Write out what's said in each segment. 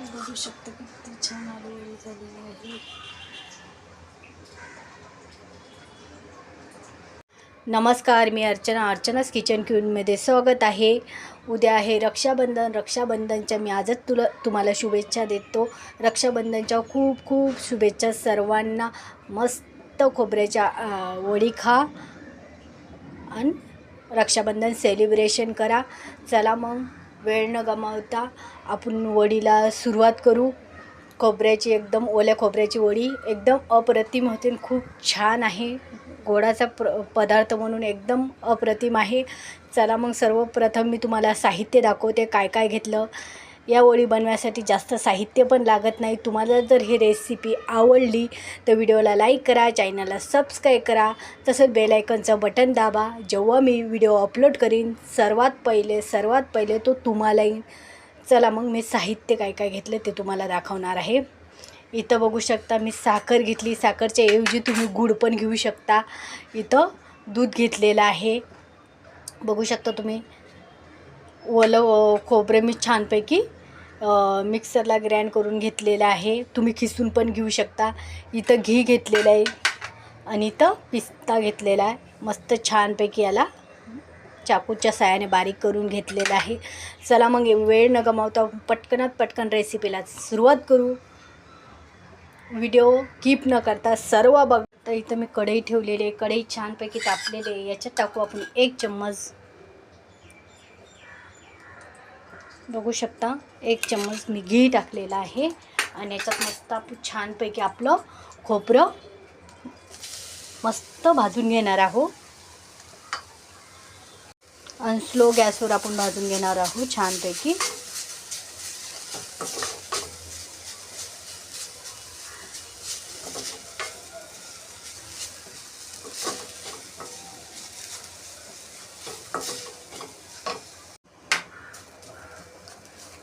बघू शकता किती छान आलेली झालेली आहे. नमस्कार मी अर्चना अर्चनाच किचन क्यूनमध्ये स्वागत आहे. उद्या आहे रक्षाबंधन. रक्षाबंधनच्या मी आजच तुला तुम्हाला शुभेच्छा देतो. रक्षाबंधनच्या खूप खूप शुभेच्छा सर्वांना. मस्त खोबऱ्याच्या वडी खा आणि रक्षाबंधन सेलिब्रेशन करा. चला मग. वेळ न गमावता आपण वडीला सुरुवात करू. खोबऱ्याची एकदम ओल्या खोबऱ्याची वडी एकदम अप्रतिम होते आणि खूप छान आहे. गोडाचा प्र पदार्थ म्हणून एकदम अप्रतिम आहे. चला मग सर्वप्रथम मी तुम्हाला साहित्य दाखवते काय काय घेतलं. या ओळी बनवायसाठी जास्त साहित्य पण लागत नाही. तुम्हाला जर ही रेसिपी आवडली तर व्हिडिओला लाईक करा चॅनलला सबस्क्राईब करा. तसंच बेलायकनचं बटन दाबा. जेव्हा मी व्हिडिओ अपलोड करीन सर्वात पहिले सर्वात पहिले तो तुम्हाला येईन चला मग मी साहित्य काय काय घेतलं ते तुम्हाला दाखवणार आहे. इथं बघू शकता मी साखर घेतली. साखरच्या ऐवजी तुम्ही गुड पण घेऊ शकता. इथं दूध घेतलेलं आहे. बघू शकता तुम्ही. ओलं खोबरे खोबरं मी छानपैकी मिक्सरला ग्रँड करून घेतलेलं आहे. तुम्ही खिसून पण घेऊ शकता. इथं घी घेतलेलं आहे आणि इथं पिस्ता घेतलेला आहे. मस्त छानपैकी याला चाकूच्या सायाने बारीक करून घेतलेलं आहे. चला मग वेळ न गमावता पटकनात पटकन रेसिपीला सुरुवात करू. व्हिडिओ कीप न करता सर्व बघ. तर इथं मी कढई ठेवलेली आहे. कढई छानपैकी तापलेली आहे. याच्यात टाकू आपण एक चम्मच बघू शकता एक चम्मच मी घी टाकलेला आहे आणि याच्यात मस्त आपण छानपैकी आपलं खोबरं मस्त भाजून घेणार आहोत. आणि स्लो गॅसवर आपण भाजून घेणार आहोत छानपैकी.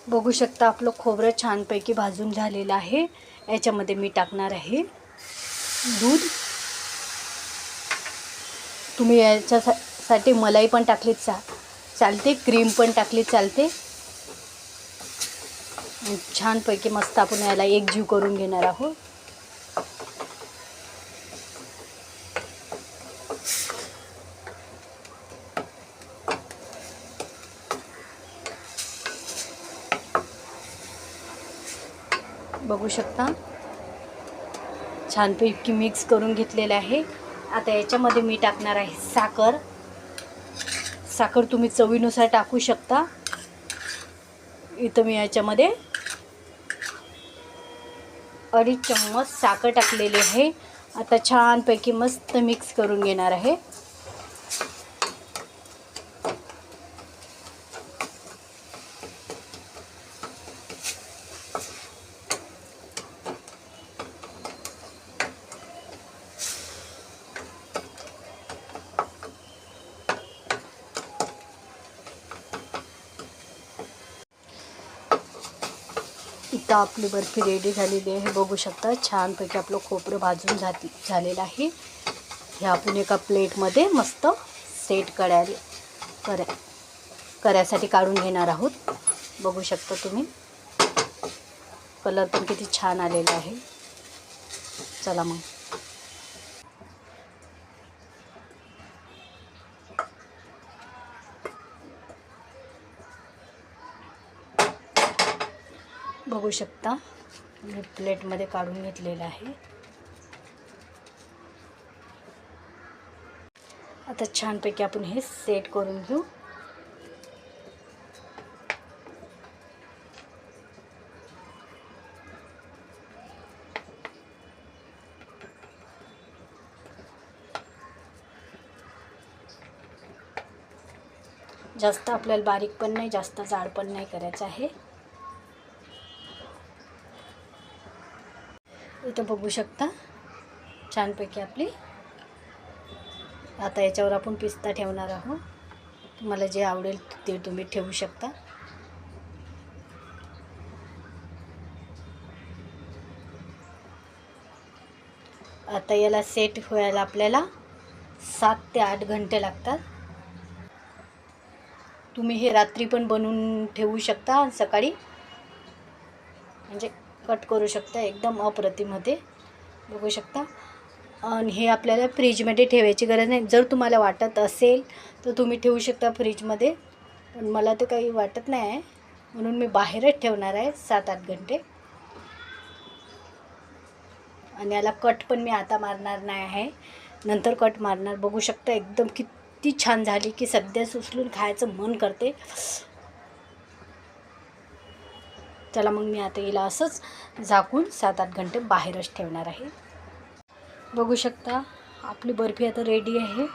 बघू शकता आपलं खोबरं छानपैकी भाजून झालेलं आहे. याच्यामध्ये मी टाकणार आहे दूध. तुम्ही याच्यासाठी मलाई पण टाकली चा चालते क्रीम पण टाकली चालते. छानपैकी मस्त आपण याला एकजीव करून घेणार आहोत. बघू शकता. छानपैकी मिक्स करून घेतलेलं आहे. आता याच्यामध्ये मी टाकणार आहे साखर. साखर तुम्ही चवीनुसार टाकू शकता. इथं मी याच्यामध्ये अडीच चम्मच साखर टाकलेली आहे. आता छानपैकी मस्त मिक्स करून घेणार आहे. इथं आपली बर्फी रेडी झालेली आहे. बघू शकता छानपैकी आपलं खोबरं भाजून झाती झालेलं आहे. हे आपण एका प्लेटमध्ये मस्त सेट करायला करा करायसाठी काढून घेणार आहोत. बघू शकता तुम्ही. कलर पण किती छान आलेला आहे. चला मग. बघू शकता. मी प्लेटमध्ये काढून घेतलेलं आहे. आता छानपैकी आपण हे सेट करून घेऊ. जास्त आपल्याला बारीक पण नाही जास्त जाड पण नाही करायचं आहे. इथं बघू शकता. छानपैकी आपली. आता याच्यावर आपण पिस्ता ठेवणार आहोत. तुम्हाला जे आवडेल ते तुम्ही ठेवू शकता. आता याला सेट व्हायला आपल्याला सात ते आठ घंटे लागतात. तुम्ही हे रात्री पण बनवून ठेवू शकता आणि सकाळी. म्हणजे कट करू शकता एकदम अप्रतिम होते बघू शकता. आणि हे आपल्याला फ्रीजमध्ये ठेवायची गरज नाही. जर तुम्हाला वाटत असेल तर तुम्ही ठेवू शकता फ्रीजमध्ये. पण मला तर काही वाटत नाही आहे. म्हणून मी बाहेरच ठेवणार आहे सात आठ घंटे. आणि याला कट पण मी आता मारणार नाही आहे. नंतर कट मारणार. बघू शकता एकदम किती छान झाली की सध्या उचलून खायचं मन करते. त्याला मग मी आता हिला असंच झाकून सात आठ घंटे बाहेरच ठेवणार आहे. बघू शकता आपली बर्फी आता रेडी आहे.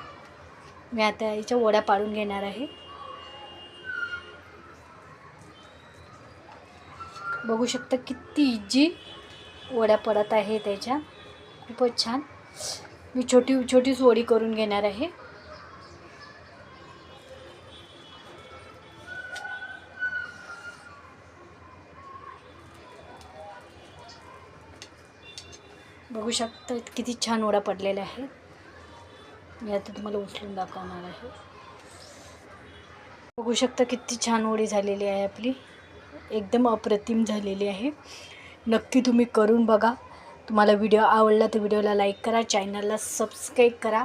मी आता याच्या वड्या पाडून घेणार आहे. बघू शकता किती इजी वड्या पडत आहे त्याच्या. खूपच छान. मी छोटी छोटीच वडी करून घेणार आहे. बघू शकता किती छान ओढा पडलेल्या आहेत. मी आता तुम्हाला उचलून दाखवणार आहे. बघू शकता किती छान वडी झालेली आहे आपली. एकदम अप्रतिम झालेली आहे. नक्की तुम्ही करून बघा. तुम्हाला व्हिडिओ आवडला तर व्हिडिओला लाईक करा चॅनलला सबस्क्राईब करा.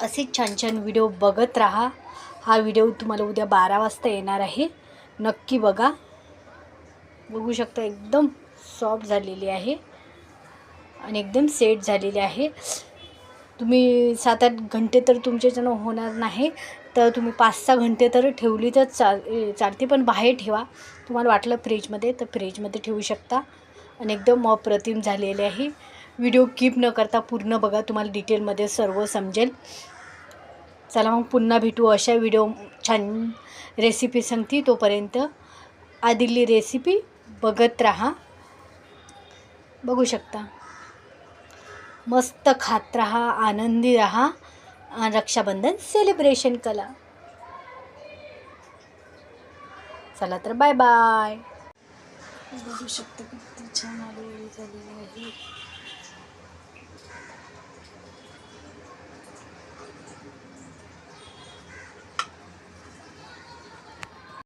असेच छान छान व्हिडिओ बघत राहा. हा व्हिडिओ तुम्हाला उद्या बारा वाजता येणार आहे. नक्की बघा. बघू शकता एकदम सॉफ्ट झालेली आहे. आणि एकदम सेट झालेली आहे. तुम्ही सात आठ घंटे तर तुमच्याच्यानं होणार नाही. तर तुम्ही पाच सहा घंटे तर ठेवली तर चाल चालते. पण बाहेर ठेवा. तुम्हाला वाटलं फ्रीजमध्ये तर फ्रीजमध्ये ठेवू शकता. आणि एकदम अप्रतिम झालेले आहे. व्हिडिओ कीप न करता पूर्ण बघा. तुम्हाला डिटेलमध्ये सर्व समजेल. चला मग पुन्हा भेटू अशा व्हिडिओ छान रेसिपी सांगते तोपर्यंत. आदिली रेसिपी बघत राहा. बघू शकता. मस्त खात राहा आनंदी राहा रक्षाबंधन सेलिब्रेशन करा चला तर बाय बाय बघू शकता किती छान आली झालेली आहे.